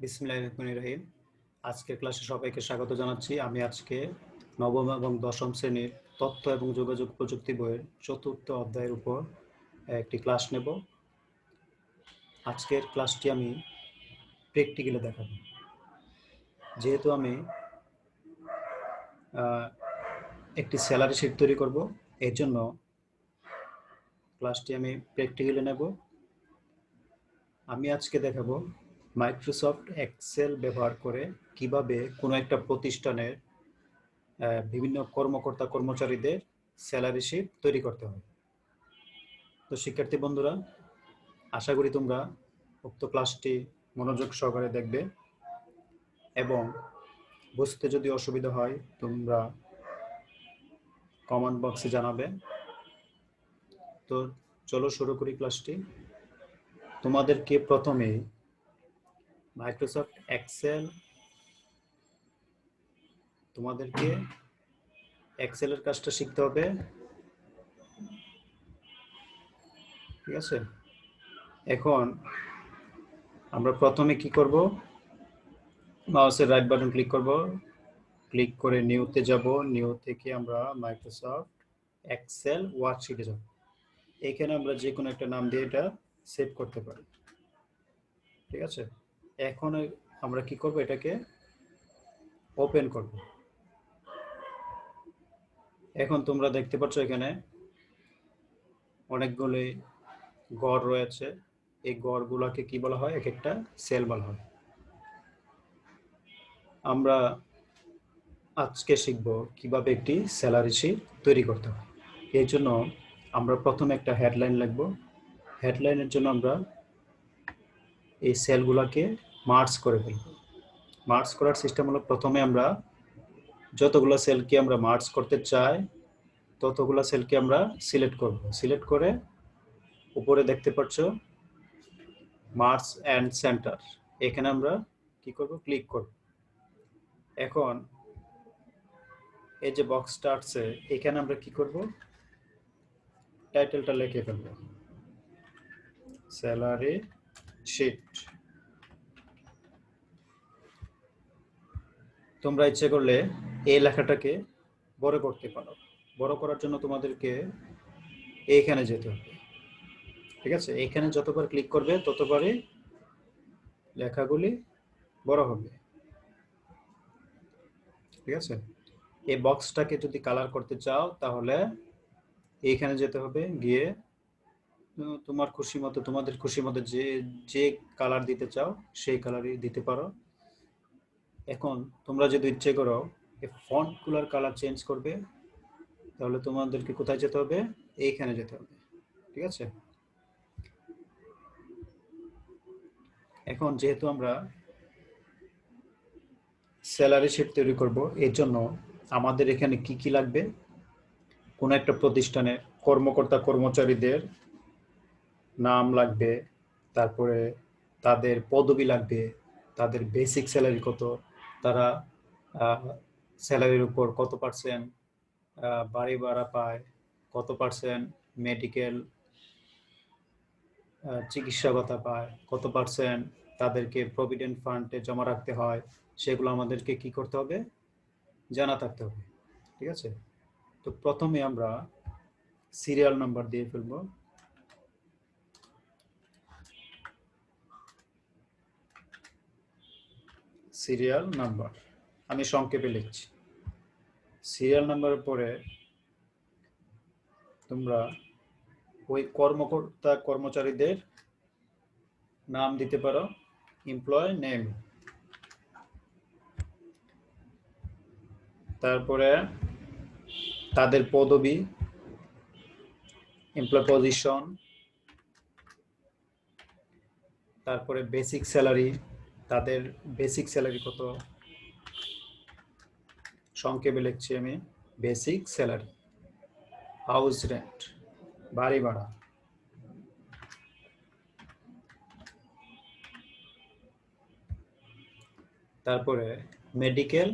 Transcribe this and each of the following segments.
বিসমিল্লাহ আজকের ক্লাসে সবাইকে স্বাগত জানাচ্ছি। আমি আজকে নবম এবং দশম শ্রেণির তথ্য এবং যোগাযোগ প্রযুক্তি বইয়ের চতুর্থ অধ্যায়ের উপর একটি ক্লাস নেব। আজকের ক্লাসটি আমি প্র্যাকটিক্যালে দেখাব। যেহেতু আমি একটি স্যালারি শিট তৈরি করব, এর জন্য ক্লাসটি আমি প্র্যাকটিক্যালে নেব। আমি আজকে দেখাবো মাইক্রোসফট এক্সেল ব্যবহার করে কীভাবে কোনো একটা প্রতিষ্ঠানের বিভিন্ন কর্মকর্তা, কর্মচারীদের স্যালারি শিট তৈরি করতে হয় তো শিক্ষার্থী বন্ধুরা, আশা করি তোমরা উক্ত ক্লাসটি মনোযোগ সহকারে দেখবে এবং বুঝতে যদি অসুবিধা হয়, তোমরা কমেন্ট বক্সে জানাবে। তো চলো শুরু করি ক্লাসটি তোমাদেরকে প্রথমে মাইক্রোসফট এক্সেল তোমাদেরকে এক্সেলের কাজটা শিখতে হবে। ঠিক আছে? এখন আমরা প্রথমে কি করব? মাউসের রাইট বাটন ক্লিক করব। ক্লিক করে নিউতে যাব। নিউ থেকে আমরা মাইক্রোসফট এক্সেল ওয়ার্কশিটে যাব। এখানে আমরা যে কোনো একটা নাম দিয়ে এটা সেভ করতে পারি। ঠিক আছে? এখন আমরা কি করব? এটাকে ওপেন করব। এখন তোমরা দেখতে পাচ্ছ এখানে অনেকগুলি গড় রয়েছে। এই গড়গুলোকে কি বলা হয়? এক একটা সেল বলা হয়। আমরা আজকে শিখব কীভাবে একটি স্যালারি শিট তৈরি করতে হয়। এর জন্য আমরা প্রথমে একটা হেডলাইন লিখব। হেডলাইনের জন্য আমরা এই সেলগুলোকে মার্চ করে ফেলব। মার্চ করার সিস্টেম হলো প্রথমে আমরা যতগুলো সেলকে আমরা মার্চ করতে চাই, ততগুলো সেলকে আমরা সিলেক্ট করব। সিলেক্ট করে উপরে দেখতে পাচ্ছ মার্চ অ্যান্ড সেন্টার এখানে আমরা কি করব? ক্লিক করব। এখন এই যে বক্সটা আসছে, এখানে আমরা কি করব? টাইটেলটা লিখে ফেলব। স্যালারি শিট তোমরা ইচ্ছে করলে এই লেখাটাকে বড় করতে পারো। বড় করার জন্য তোমাদেরকে এইখানে যেতে হবে। ঠিক আছে? এইখানে যতবার ক্লিক করবে, ততবারই লেখাগুলি বড় হবে। ঠিক আছে? এই বক্সটাকে যদি কালার করতে চাও, তাহলে এইখানে যেতে হবে। গিয়ে তোমার খুশি মতো, তোমাদের খুশি মতো যে যে কালার দিতে চাও, সেই কালারই দিতে পারো। এখন তোমরা যদি ইচ্ছে করো এই ফন্টগুলোর কালার চেঞ্জ করবে, তাহলে তোমাদেরকে কোথায় যেতে হবে? এইখানে যেতে হবে, ঠিক আছে? এখন যেহেতু আমরা স্যালারি শিট তৈরি করব, এর জন্য আমাদের এখানে কি কি লাগবে? কোনো একটা প্রতিষ্ঠানে কর্মকর্তা, কর্মচারীদের নাম লাগবে, তারপরে তাদের পদবি লাগবে, তাদের বেসিক স্যালারি কত তারা স্যালারির উপর কত পার্সেন্ট বাড়ি ভাড়া পায়, কত পার্সেন্ট মেডিকেল চিকিৎসা ভাতা পায়, কত পার্সেন্ট তাদেরকে প্রভিডেন্ট ফান্ডে জমা রাখতে হয়, সেগুলো আমাদেরকে কি করতে হবে? জানা থাকতে হবে, ঠিক আছে? তো প্রথমে আমরা সিরিয়াল নাম্বার দিয়ে ফেলব। সিরিয়াল নাম্বার আমি সংক্ষেপে লিখছি। সিরিয়াল নাম্বারের পরে তোমরা ওই কর্মকর্তা কর্মচারীদের নাম দিতে পারো। এমপ্লয় নেম তারপরে তাদের পদবি এমপ্লয় পজিশন তারপরে বেসিক স্যালারি তাদের বেসিক স্যালারি কত? সংক্ষেপে লিখছি আমি বেসিক স্যালারি হাউস রেন্ট বাড়ি ভাড়া। তারপরে মেডিকেল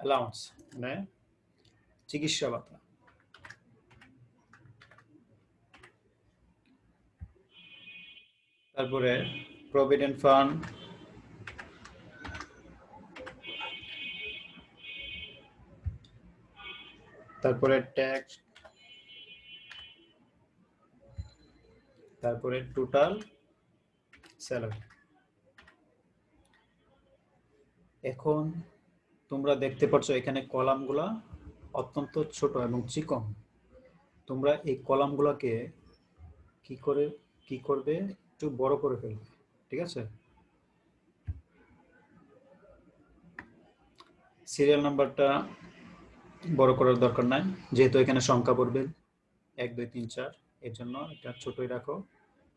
অ্যালাউন্স মানে চিকিৎসা ভাতা। তারপরে প্রভিডেন্ট ফান্ড তারপরে ট্যাক্স, তারপরে টোটাল স্যালারি। এখন তোমরা দেখতে পাচ্ছ এখানে কলামগুলা অত্যন্ত ছোট এবং চিকন। তোমরা এই কলামগুলাকে কি করে, কি করবে? একটু বড় করে ফেলবে, ঠিক আছে? সিরিয়াল নাম্বারটা বড় করার দরকার নাই। যেহেতু এখানে সংখ্যা পড়বে এক, দুই, তিন, চার, এর জন্য এটা ছোটই রাখো।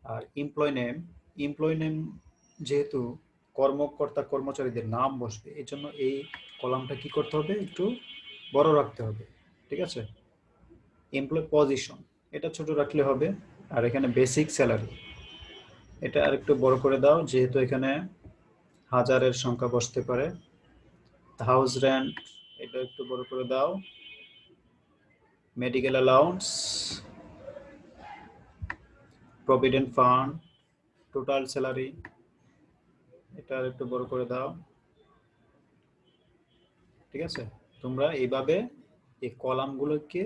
আর এমপ্লয় নেম এমপ্লয় নেম যেহেতু কর্মকর্তা, কর্মচারীদের নাম বসবে এই জন্য এই কলামটা কি করতে হবে? একটু বড় রাখতে হবে, ঠিক আছে? এমপ্লয় পজিশন এটা ছোট রাখলে হবে। আর এখানে বেসিক স্যালারি এটা আর একটু বড় করে দাও, যেহেতু এখানে হাজারের সংখ্যা বসতে পারে। হাউস রেন্ট এটা একটু বড় করে দাও। Medical allowance provident fund total salary এটা একটু বড় করে দাও। ঠিক আছে? তোমরা এইভাবে এই কলামগুলোকে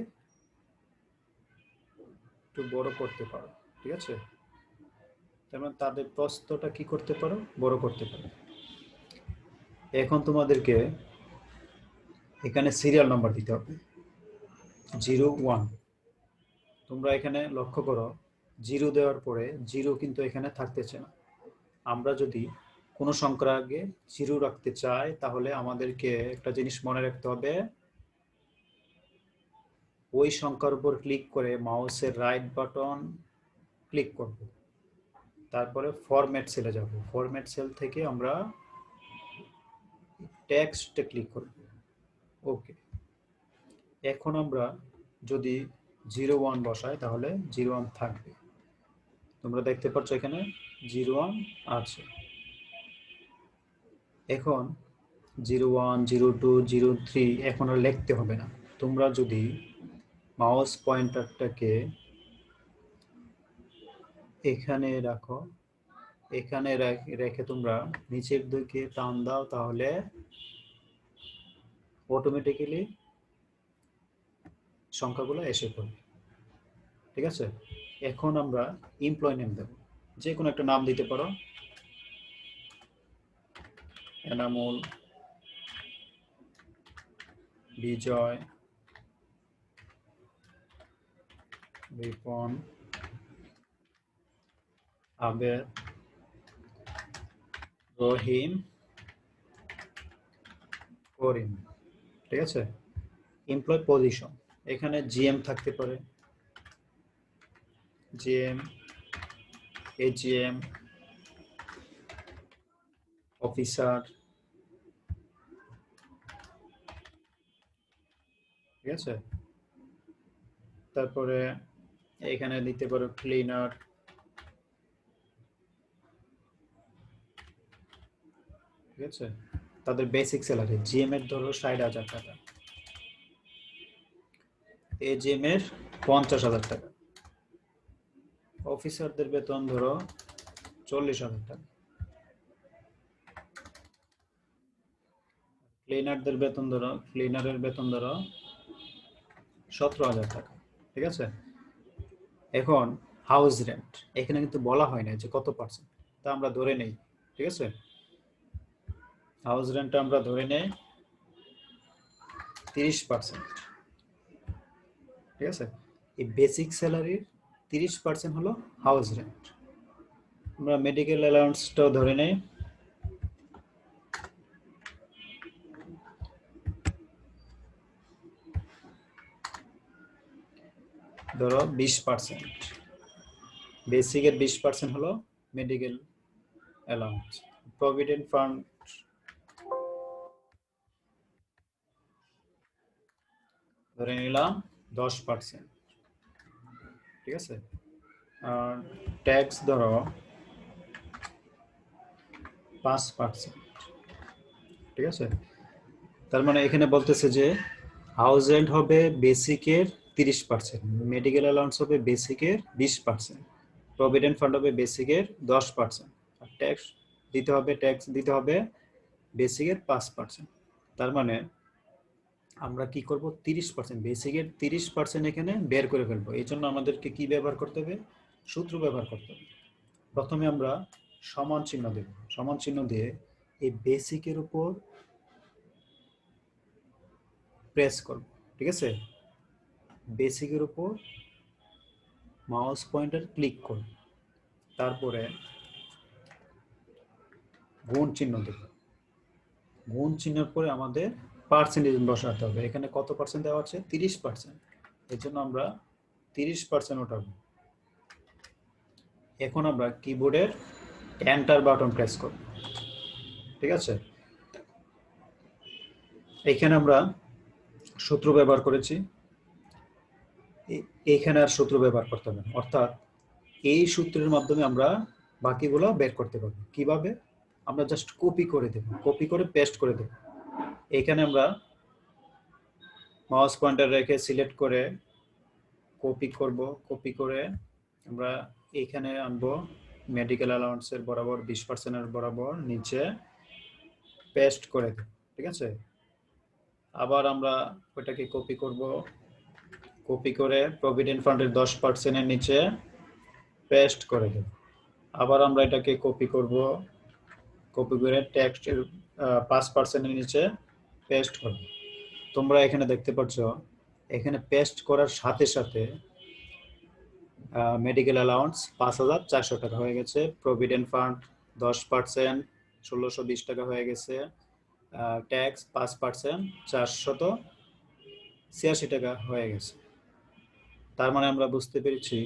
একটু বড় করতে পারো। ঠিক আছে? যেমন তাদের প্রস্তটা কি করতে পারো? বড় করতে পারো। এখন তোমাদেরকে এখানে সিরিয়াল নাম্বার দিতে হবে। জিরো ওয়ান তোমরা এখানে লক্ষ্য করো জিরো দেওয়ার পরে জিরো কিন্তু এখানে থাকতেছে না। আমরা যদি কোনো সংখ্যার আগে জিরো রাখতে চাই, তাহলে আমাদেরকে একটা জিনিস মনে রাখতে হবে। ওই সংখ্যার উপর ক্লিক করে মাউসের রাইট বাটন ক্লিক করব। তারপরে ফরম্যাট সেলে যাব। ফরম্যাট সেল থেকে আমরা টেক্সটে ক্লিক করব। ওকে এখন আমরা যদি জিরো ওয়ান বসাই, তাহলে জিরো ওয়ান থাকবে। তোমরা দেখতে পাচ্ছ এখানে জিরো ওয়ান আছে। এখন zero one zero two zero three এখন আর লিখতে হবে না। তোমরা যদি মাউস পয়েন্টারটাকে এখানে রাখো, এখানে রেখে তোমরা নিচের দিকে টান দাও, তাহলে অটোমেটিক্যালি সংখ্যাগুলো এসে পড়বে। ঠিক আছে? এখন আমরা এমপ্লয় নেম দেব। যে কোনো একটা নাম দিতে পারো। এনামুল, বিজয়, রিপন, আবেদ, রহিম, করিম। ঠিক আছে? এমপ্লয় পজিশন এখানে জিএম থাকতে পারে। জিএম এজিএম অফিসার ঠিক আছে? তারপরে এখানে দিতে পারো ক্লিনার ঠিক আছে? তাদের বেসিক স্যালারি জিএম এর ধরো ষাট হাজার টাকা। এজিএম এর পঞ্চাশ হাজার টাকা। অফিসারদের বেতন ধরো চল্লিশ হাজার টাকা। ক্লিনারদের বেতন ধরো ক্লিনারের বেতন ধরো সতেরো হাজার টাকা, ঠিক আছে? এখন হাউস রেন্ট এখানে কিন্তু বলা হয় না যে কত পার্সেন্ট তা আমরা ধরে নেই, ঠিক আছে? হাউস রেন্ট আমরা ধরে নেই, তিরিশ পার্সেন্ট ঠিক আছে? এই বেসিক স্যালারির তিরিশ পার্সেন্ট হলো হাউস রেন্ট আমরা মেডিকেল অ্যালাউন্সটাও ধরে নেই। ধরো বিশ পার্সেন্ট বেসিকের বিশ পার্সেন্ট হলো মেডিকেল অ্যালাউন্স প্রভিডেন্ট ফান্ড ধরে নিলাম দশ পার্সেন্ট ঠিক আছে? ট্যাক্স ধরো পাঁচ পার্সেন্ট ঠিক আছে? তার মানে এখানে বলতেছে যে হাউস হবে বেসিকের তিরিশ পার্সেন্ট মেডিকেল অ্যালাউন্স হবে বেসিকের বিশ পার্সেন্ট প্রভিডেন্ট ফান্ড হবে বেসিকের দশ পার্সেন্ট আর ট্যাক্স দিতে হবে ট্যাক্স দিতে হবে বেসিকের পাঁচ পার্সেন্ট তার মানে আমরা কি করব? তিরিশ পার্সেন্ট বেসিকের তিরিশ পার্সেন্ট এখানে বের করে ফেলব। এই জন্য আমাদেরকে কি ব্যবহার করতে হবে? সূত্র ব্যবহার করতে হবে। প্রথমে আমরা সমান চিহ্ন দেব। সমান চিহ্ন দিয়ে এই বেসিকের উপর প্রেস করব। ঠিক আছে? বেসিকের উপর মাউস পয়েন্টার ক্লিক করব। তারপরে গুণ চিহ্ন দেব। গুণ চিহ্নের পরে আমাদের পার্সেন্টেজ বসাতে হবে। এখানে কত পার্সেন্ট দেওয়া আছে? তিরিশ পার্সেন্ট এর জন্য আমরা তিরিশ পার্সেন্ট ওঠাবো। এখন আমরা কিবোর্ডের এন্টার বাটন প্রেস করব। ঠিক আছে? এখানে আমরা সূত্র ব্যবহার করেছি। এ- এখানে আর সূত্র ব্যবহার করতে হবে অর্থাৎ এই সূত্রের মাধ্যমে আমরা বাকিগুলো বের করতে পারব। কীভাবে? আমরা জাস্ট কপি করে দেব। কপি করে পেস্ট করে দেব। এখানে আমরা মাউস পয়েন্টার রেখে সিলেক্ট করে কপি করব। কপি করে আমরা এখানে আনব মেডিকেল অ্যালাউন্সের বরাবর বিশ পার্সেন্টের বরাবর নিচে পেস্ট করে, ঠিক আছে? আবার আমরা ওইটাকে কপি করব। কপি করে প্রভিডেন্ট ফান্ডের দশ পার্সেন্টের নিচে পেস্ট করে দেব। আবার আমরা এটাকে কপি করব। কপি করে ট্যাক্সের পাঁচ পার্সেন্টের নিচে পেস্ট করব তোমরা এখানে দেখতে পাচ্ছ, এখানে পেস্ট করার সাথে সাথে মেডিকেল অ্যালাউন্স পাঁচ হাজার চারশো টাকা হয়ে গেছে প্রভিডেন্ট ফান্ড দশ পার্সেন্ট ষোলোশো বিশ টাকা হয়ে গেছে ট্যাক্স পাঁচ পার্সেন্ট চারশত ছিয়াশি টাকা হয়ে গেছে। তার মানে আমরা বুঝতে পেরেছি,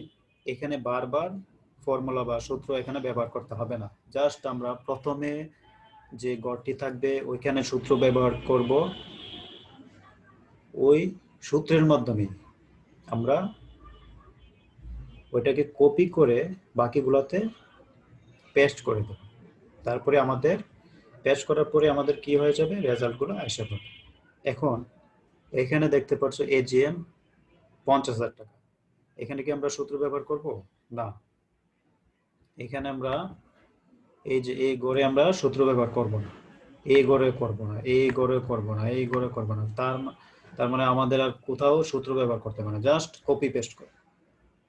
এখানে বারবার ফর্মুলা বা সূত্র এখানে ব্যবহার করতে হবে না। জাস্ট আমরা প্রথমে যে গড়টি থাকবে, ওইখানে সূত্র ব্যবহার করব। ওই সূত্রের মাধ্যমে আমরা ওইটাকে কপি করে বাকিগুলোতে পেস্ট করে দেব। তারপরে আমাদের পেস্ট করার পরে আমাদের কি হয়ে যাবে? রেজাল্টগুলো এসে পড়বে এখন এখানে দেখতে পাচ্ছ এজিএম পঞ্চাশ হাজার টাকা। এখানে কি আমরা সূত্র ব্যবহার করব? না। এখানে আমরা এই যে এই গড়ে আমরা সূত্র ব্যবহার করব না। এই গড়ে করব না, এই গড়ে করব না, এই গড়ে করব না। তার তার মানে আমাদের আর কোথাও সূত্র ব্যবহার করতে হবে না জাস্ট কপি পেস্ট করব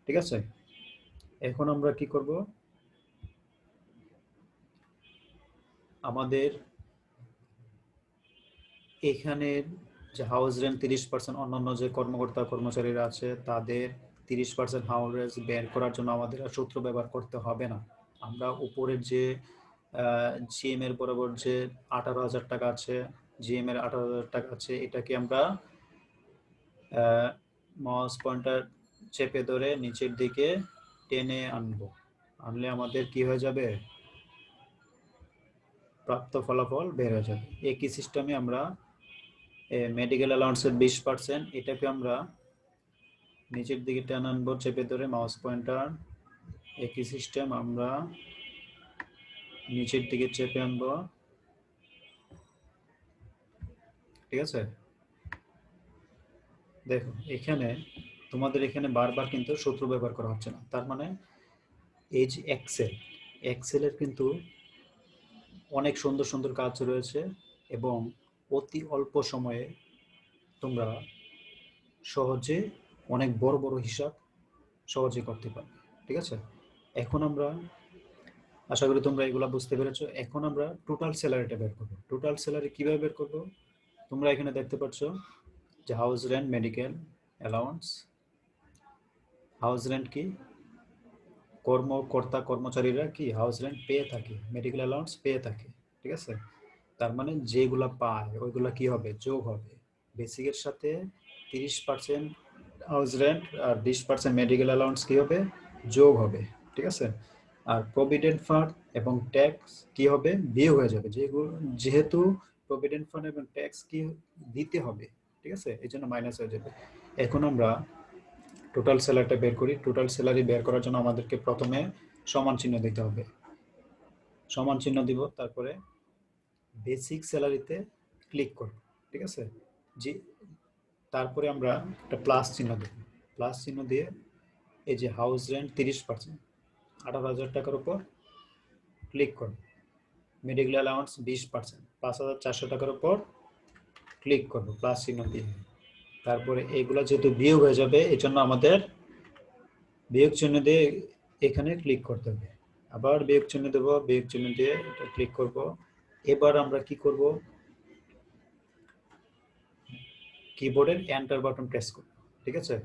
ঠিক আছে? এখন আমরা কি করব? আমাদের এখানের যে হাউস রেন্ট তিরিশ পার্সেন্ট অন্যান্য যে কর্মকর্তা, কর্মচারীরা আছে, তাদের তিরিশ পার্সেন্ট হাউস বের করার জন্য আমাদের আর সূত্র ব্যবহার করতে হবে না। আমরা উপরের যে জিএম এর বরাবর যে আঠারো হাজার টাকা আছে জিএম এর আঠারো হাজার টাকা আছে, এটাকে আমরা মাউস পয়েন্টার চেপে ধরে নিচের দিকে টেনে আনব। আনলে আমাদের কি হয়ে যাবে? প্রাপ্ত ফলাফল বের হয়ে যাবে। একই সিস্টেমে আমরা মেডিকেল অ্যালাউন্সের বিশ পার্সেন্ট এটাকে আমরা নিচের দিকে টেনে আনব, চেপে ধরে মাউস পয়েন্টার একই সিস্টেম আমরা নিচের দিকে চেপে আনব। ঠিক আছে? দেখো, এখানে তোমাদের এখানে বারবার কিন্তু সূত্র ব্যবহার করা হচ্ছে না। তার মানে এই এক্সেল এক্সেলের কিন্তু অনেক সুন্দর সুন্দর কাজ রয়েছে এবং অতি অল্প সময়ে তোমরা সহজে অনেক বড় বড় হিসাব সহজে করতে পারবে। ঠিক আছে? এখন আমরা, আশা করি তোমরা এগুলা বুঝতে পেরেছ, এখন আমরা টোটাল স্যালারিটা বের করব। টোটাল স্যালারি কীভাবে বের করব? তোমরা এখানে দেখতে পাচ্ছ যে house rent medical allowance house rent কি? কর্মকর্তা কর্মচারীরা কি হাউস রেন্ট পেয়ে থাকে মেডিকেল অ্যালাউন্স পেয়ে থাকে, ঠিক আছে? তার মানে যেগুলা পায়, ওইগুলা কি হবে? যোগ হবে। বেসিকের সাথে তিরিশ পার্সেন্ট হাউস রেন্ট আর বিশ পার্সেন্ট মেডিকেল অ্যালাউন্স কি হবে? যোগ হবে। ঠিক আছে? আর প্রভিডেন্ট ফান্ড এবং ট্যাক্স কি হবে? বিয়ে হয়ে যাবে। যেগুলো যেহেতু প্রভিডেন্ট ফান্ড এবং ট্যাক্স কি দিতে হবে, ঠিক আছে? এই জন্য মাইনাস হয়ে যাবে। এখন আমরা টোটাল স্যালারিটা বের করি। টোটাল স্যালারি বের করার জন্য আমাদেরকে প্রথমে সমান চিহ্ন দিতে হবে। সমান চিহ্ন দিব, তারপরে বেসিক স্যালারিতে ক্লিক করব, ঠিক আছে? যে, তারপরে আমরা একটা প্লাস চিহ্ন দেব। প্লাস চিহ্ন দিয়ে এই যে হাউস রেন্ট তিরিশ পার্সেন্ট আঠারো হাজার টাকার উপর ক্লিক করব মেডিকেল অ্যালাউন্স বিশ পার্সেন্ট পাঁচ হাজার চারশো টাকার উপর ক্লিক করব প্লাস চিহ্ন দিয়ে। তারপরে এগুলো যেহেতু বিয়োগ হয়ে যাবে এই জন্য আমাদের বিয়োগ চিহ্ন দিয়ে এখানে ক্লিক করতে হবে। আবার বিয়োগ চিহ্ন দেবো, বিয়োগ চিহ্ন দিয়ে এটা ক্লিক করব। এবার আমরা কি করব? কিবোর্ডের এন্টার বাটন প্রেস করব, ঠিক আছে?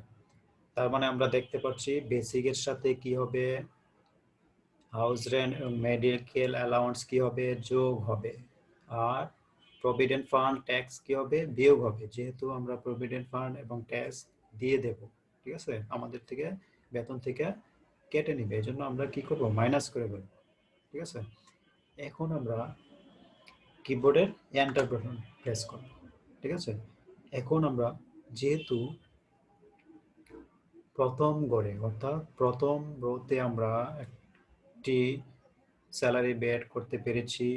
তার মানে আমরা দেখতে পাচ্ছি বেসিকের সাথে কি হবে? হাউস রেন্ট, মেডিকেল অ্যালাউন্স কি হবে, যোগ হবে। আর প্রভিডেন্ট ফান্ড, ট্যাক্স কি হবে, বিয়োগ হবে। যেহেতু আমরা প্রভিডেন্ট ফান্ড এবং ট্যাক্স দিয়ে দেব, ঠিক আছে? আমাদের থেকে বেতন থেকে কেটে নিবে। এই জন্য আমরা কি করব? মাইনাস করে ফেলব ঠিক আছে? এখন আমরা কিবোর্ডের এন্টার বাটন প্রেস করব, ঠিক আছে? এখন আমরা যেহেতু প্রথম গড়ে, অর্থাৎ প্রথম রোতে আমরা একটি স্যালারি বেড করতে পেরেছি।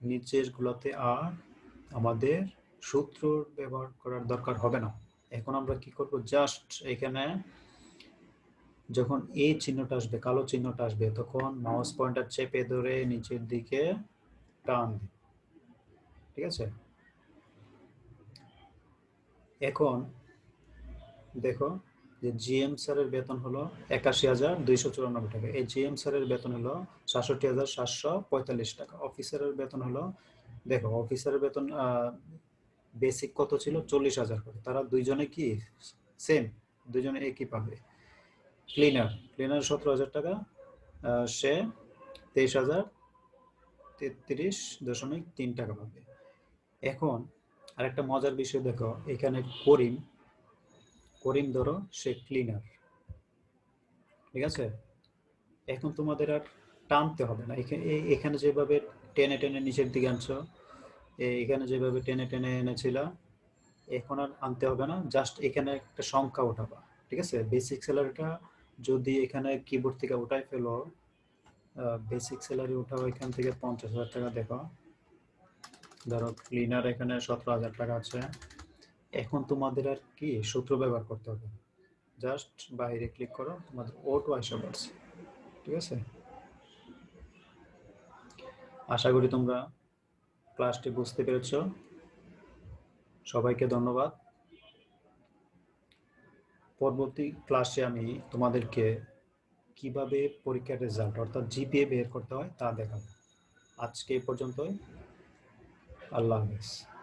নিচের গুলোতে আর আমাদের সূত্র ব্যবহার করার দরকার হবে না। এখন আমরা কি করব? জাস্ট এখানে যখন এই চিহ্নটা আসবে, কালো চিহ্নটা আসবে, তখন মাউস পয়েন্টার চেপে ধরে নিচের দিকে টান ঠিক আছে? এখন দেখো যে জিএম স্যারের বেতন হলো একাশি হাজার দুইশো চুরানব্বই টাকা। এই জিএম স্যারের বেতন হলো সাতষট্টি হাজার সাতশো পঁয়তাল্লিশ টাকা। অফিসারের বেতন হলো, দেখো, অফিসারের বেতন বেসিক কত ছিল? চল্লিশ হাজার করে। তারা দুইজনে কি? সেম, দুইজনে একই পাবে। ক্লিনার ক্লিনার সতেরো হাজার টাকা সে তেইশ হাজার তেত্রিশ দশমিক তিন টাকা পাবে। এখন আরেকটা মজার বিষয় দেখো, এখানে করিম করিম ধরো, সে ক্লিনার ঠিক আছে? এখন তোমাদের আর টানতে হবে না। এখানে যেভাবে টেনে টেনে নিচের দিকে আনছো এখানে যেভাবে টেনে টেনে এনেছিল, এখন আর আনতে হবে না। জাস্ট এখানে একটা সংখ্যা উঠাবা ঠিক আছে? বেসিক স্যালারিটা যদি এখানে কিবোর্ড থেকে উঠাই ফেলো বেসিক স্যালারি উঠাও এখান থেকে পঞ্চাশ হাজার টাকা, দেখো। ধরো ক্লিনার এখানে সতেরো হাজার টাকা আছে। এখন তোমাদের আর কি সূত্র ব্যবহার করতে হবে। জাস্ট বাইরে ক্লিক করো, তোমাদের ওটো আসা পড়ছে। ঠিক আছে? আশা করি তোমরা ক্লাসটি বুঝতে পেরেছ। সবাইকে ধন্যবাদ। পরবর্তী ক্লাসে আমি তোমাদেরকে কীভাবে পরীক্ষার রেজাল্ট অর্থাৎ জিপিএ বের করতে হয় তা দেখাবো। আজকে এই পর্যন্তই। আল্লাহ হাফেজ।